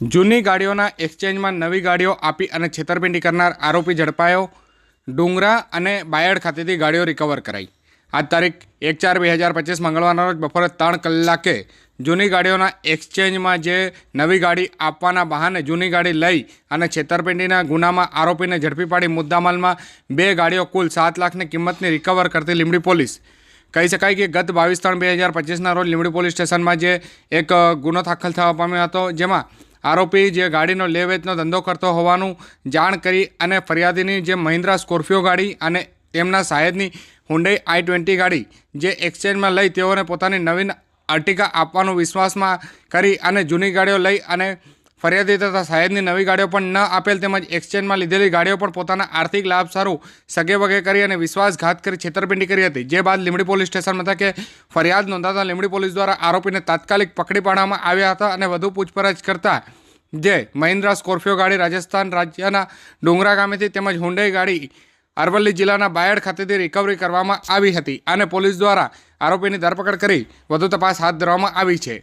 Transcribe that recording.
જૂની ગાડીઓના એક્સચેન્જમાં નવી ગાડીઓ આપી અને છેતરપિંડી કરનાર આરોપી ઝડપાયો. ડુંગરા અને બાયડ ખાતેથી ગાડીઓ રિકવર કરાઈ. આજ તારીખ એક ચાર બે હજાર પચીસ મંગળવારના રોજ બપોરે ત્રણ કલાકે જૂની ગાડીઓના એક્સચેન્જમાં જે નવી ગાડી આપવાના બહાને જૂની ગાડી લઈ અને છેતરપિંડીના ગુનામાં આરોપીને ઝડપી પાડી મુદ્દામાલમાં બે ગાડીઓ કુલ સાત લાખની કિંમતની રિકવર કરતી લીંબડી પોલીસ. કહી શકાય કે ગત બાવીસ ત્રણ બે હજાર પચીસના રોજ લીંબડી પોલીસ સ્ટેશનમાં જે એક ગુનો દાખલ થવા પામ્યો હતો, જેમાં આરોપી જે ગાડીનો લે વેચનો ધંધો કરતો હોવાનું જાણ કરી અને ફરિયાદીની જે મહિન્દ્રા સ્કોર્પિયો ગાડી અને તેમના સાહેબની હુંડઈ આઈ ટ્વેન્ટી ગાડી જે એક્સચેન્જમાં લઈ તેઓને પોતાની નવીન અર્ટિકા આપવાનો વિશ્વાસમાં કરી અને જૂની ગાડીઓ લઈ અને ફરિયાદી તથા સાહેબની નવી ગાડીઓ પણ ન આપેલ તેમજ એક્સચેન્જમાં લીધેલી ગાડીઓ પણ પોતાના આર્થિક લાભ સારું સગે વગે કરી અને વિશ્વાસઘાત કરી છેતરપિંડી કરી હતી. જે બાદ લીંબડી પોલીસ સ્ટેશન મથકે ફરિયાદ નોંધાતા લીંબડી પોલીસ દ્વારા આરોપીને તાત્કાલિક પકડી પાડવામાં આવ્યા હતા અને વધુ પૂછપરછ કરતા જે મહિન્દ્રા સ્કોર્પિયો ગાડી રાજસ્થાન રાજ્યના ડુંગરા ગામેથી તેમજ હુંડઈ ગાડી અરવલ્લી જિલ્લાના બાયડ ખાતેથી રિકવરી કરવામાં આવી હતી અને પોલીસ દ્વારા આરોપીની ધરપકડ કરી વધુ તપાસ હાથ ધરવામાં આવી છે.